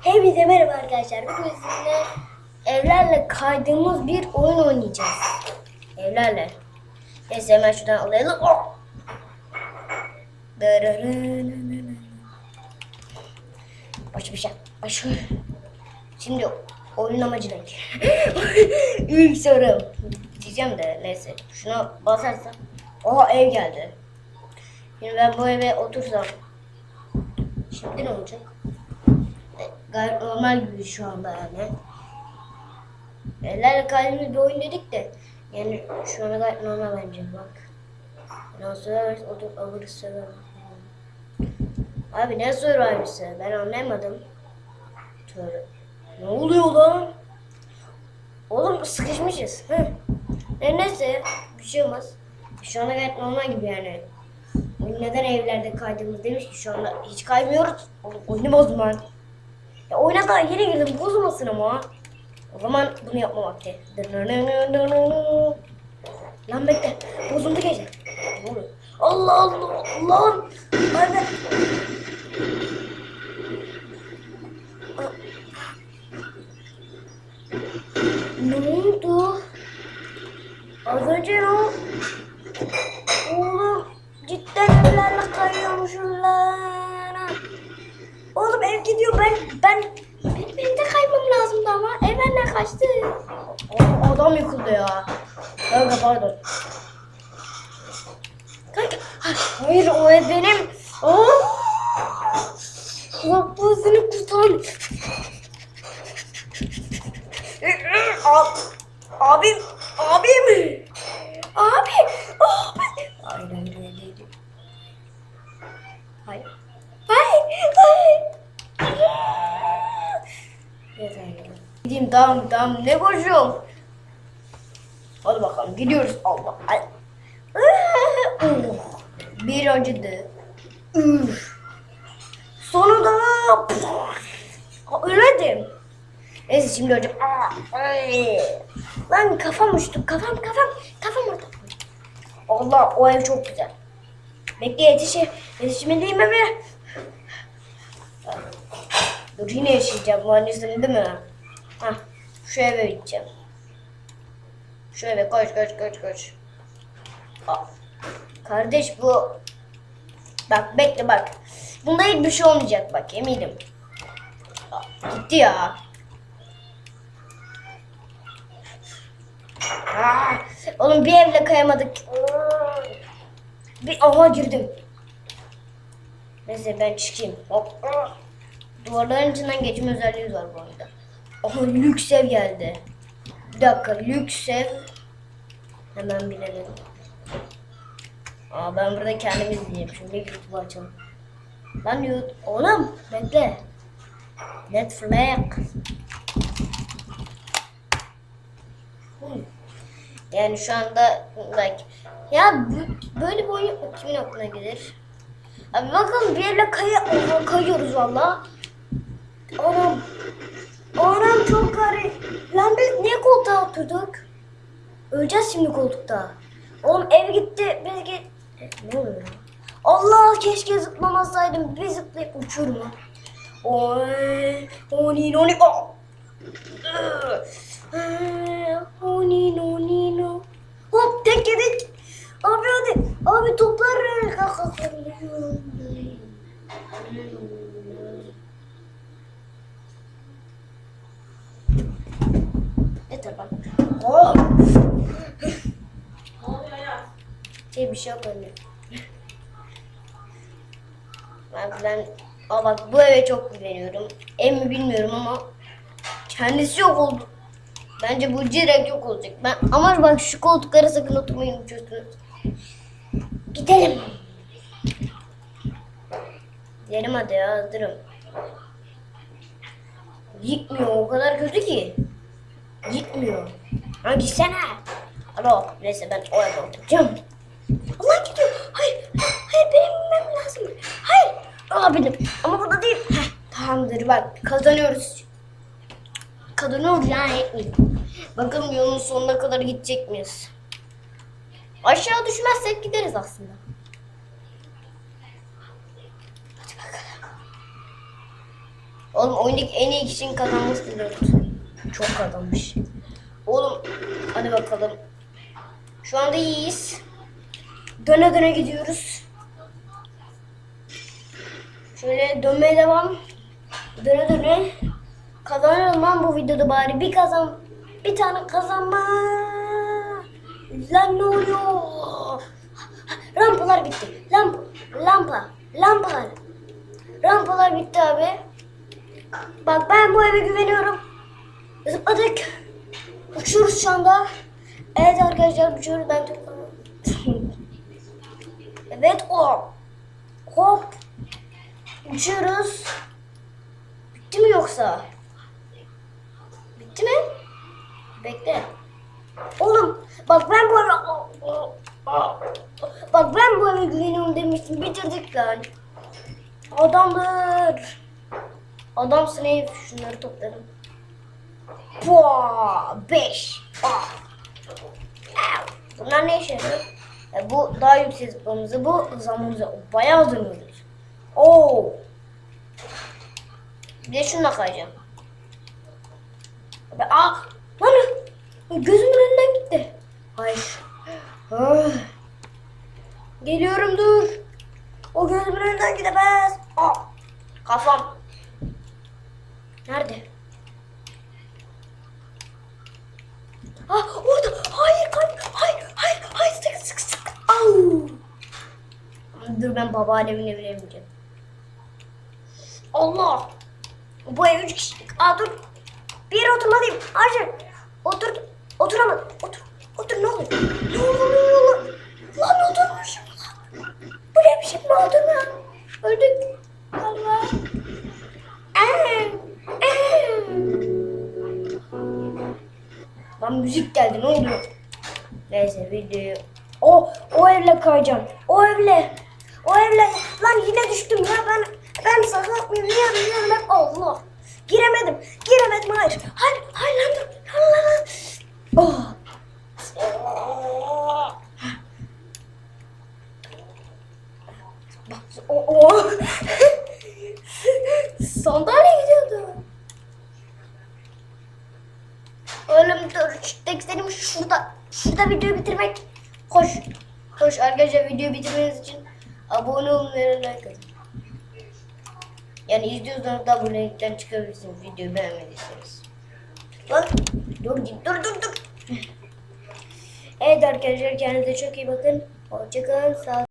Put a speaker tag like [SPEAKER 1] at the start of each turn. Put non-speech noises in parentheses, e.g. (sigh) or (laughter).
[SPEAKER 1] Hepinize merhaba arkadaşlar. Bugün sizinle evlerle kaydığımız bir oyun oynayacağız. Evlerle. Neyse hemen şuradan alayalım. Oh! Baş başa. Baş. Şimdi oyun amacı ne? (gasps) İlk sorum. Diyeceğim de neyse. Şuna basarsam. Oha ev geldi. Şimdi ben bu eve otursam. Şimdi ne olacak? E, Gayet normal gibi şu anda yani. Evlerle kaydımız bir oyun dedik de. Yani şu anda gayet normal bence bak. Ben Survivors otur alırız Survivors. Abi ne Survivors'ı ben anlamadım. Tövbe. Ne oluyor lan? Oğlum sıkışmışız. Hı. E, neyse bir şey olmaz. Şu anda gayet normal gibi yani. Neden evlerde kaydığımız demiş ki şu anda hiç kaymıyoruz. Bozdum ben. Ya oyuna daha yeni girdim bozulmasın ama. O zaman bunu yapma vakti. Lan bekle. Bozuldu gece. Allah Allah. Lan. Anne. Ne oldu? Az önce ne oldu? Cidden evlerle kayıyormuşum lan. Oğlum ev gidiyor ben ben benim evde kaymam lazımdı ama ev benden kaçtı. Oğlum adam yıkıldı ya. Kanka pardon. Kanka hayır o ev benim. Oh. Bu seni kurtar. Ab- Abim, abim. Abi, abi. Hayır, hayır, hayır, hayır. Hayır. Hayır. Yeter ya. Gideyim tamam tamam ne koşuyorum. Hadi bakalım gidiyoruz Allah. Ay. Bir acıdı. Üf. Sonunda Aa, Ölmedim. Neyse şimdi hocam. Lan kafam uçtu. Kafam kafam. Kafam orada. Allah o ev çok güzel. Bekle yetişe. Yetişmeliyim eve. Dur yine yaşayacağım. Mühendisim değil mi? Hah. Şu eve gideceğim. Şu koş koş koş koş. Aa, Kardeş bu. Bak bekle bak. Bunda hiçbir şey olmayacak bak eminim. Gitti ya. Aa, oğlum bir evle kayamadık. Bir aha girdim. Neyse ben çıkayım. Hop. Duvarların içinden geçme özelliği var bu arada. Aha lüks ev geldi. Bir dakika lüks ev. Hemen binelim. Aa ben burada kendim izleyeyim. Şimdi YouTube'u açalım. Lan YouTube. Oğlum bekle. Netflix. Yani şu anda like ya böyle bir oyun kimin aklına gelir? Abi bakalım bir yerle kaya kayıyoruz valla. Anam. Anam çok garip. Lan biz niye koltuğa oturduk? Öleceğiz şimdi koltukta. Oğlum ev gitti. Biz git. E, Ne oluyor? ya? Allah keşke zıplamasaydım. Bir zıplayıp uçurum ha. Oy. Oni noni. Oh. Oni noni no. Hop tek yedik. Abi hadi. Abi toplar. Yeter bak. Oh. Şey bir şey yok anne. Ben, ben Aa bak bu eve çok güveniyorum. Ev mi bilmiyorum ama kendisi yok oldu. Bence bu direkt yok olacak. Ben ama bak şu koltuklara sakın oturmayı unutuyorsunuz. Gidelim. Gidelim hadi ya hazırım. Gitmiyor o kadar kötü ki. Gitmiyor. Ha gitsene. Alo neyse ben o eve oturacağım. Allah gidiyor. Hayır. Hayır benim bilmem lazım. Hayır. Benim. Ama burada değil. Heh, tamamdır bak kazanıyoruz. Kazanıyoruz yani etmeyin. Bakalım yolun sonuna kadar gidecek miyiz? Aşağı düşmezsek gideriz aslında. Hadi bakalım. Oğlum oyundaki en iyi kişinin kazanması dört. Çok kazanmış. Oğlum hadi bakalım. Şu anda iyiyiz. Döne döne gidiyoruz. Şöyle dönmeye devam. Döne döne. Kazanalım lan bu videoda bari. Bir kazan. Bir tane kazanma. Lan ne oluyor? Rampalar bitti. Lamp, lampa, lampalar. Rampalar bitti abi. Bak ben bu eve güveniyorum. Zıpladık. Uçuyoruz şu anda. Evet arkadaşlar uçuyoruz. Ben Evet o. Hop. Uçuyoruz. Bitti mi yoksa? Bitti mi? Bekle. Oğlum bak ben bu eve... Bak ben bu eve güveniyorum demiştim. Bitirdik lan. Adamlar. Adamsın ey şunları topladım. Pua, beş. Ah. Bunlar ne işe? E, bu daha yüksek zıplamamızı, bu hızlanmamızı bayağı hızlanıyoruz. Oo. Bir de şununla kayacağım. Abi, ah, gözümün önünden gitti. Hayır. Geliyorum dur. O gözümün önünden gidemez. Ah. Kafam. Nerede? Ah orada. Hayır kalp. Hayır hayır hayır sık sık sık. Au. Dur ben babaannemin evine bineceğim. Allah. Bu ev üç kişilik. Aa dur. Bir oturmalıyım. Hayır. Otur. Oturamadım. Otur. Otur ne oluyor? Ne oluyor lan? Lan oturmuşum lan. Bu ne biçim mi oturma? Öldük. Allah. Lan müzik geldi ne oluyor? Neyse video. O o evle kayacağım. O evle. O evle. Lan yine düştüm ya ben ben sakat mıyım? Niye biliyorum hep Allah. Giremedim. Giremedim hayır. Hayır hayır lan dur. Lan. Oh. Bak o o. Sandalye gidiyordu. Oğlum dur. Tek şurada. Şurada videoyu bitirmek. Koş. Koş arkadaşlar videoyu bitirmeniz için abone olmayı like atın. Yani izliyorsanız da abonelikten çıkabilirsiniz videoyu beğenmediyseniz. Lan dur dur dur dur. Evet arkadaşlar kendinize çok iyi bakın. Hoşçakalın. Sağ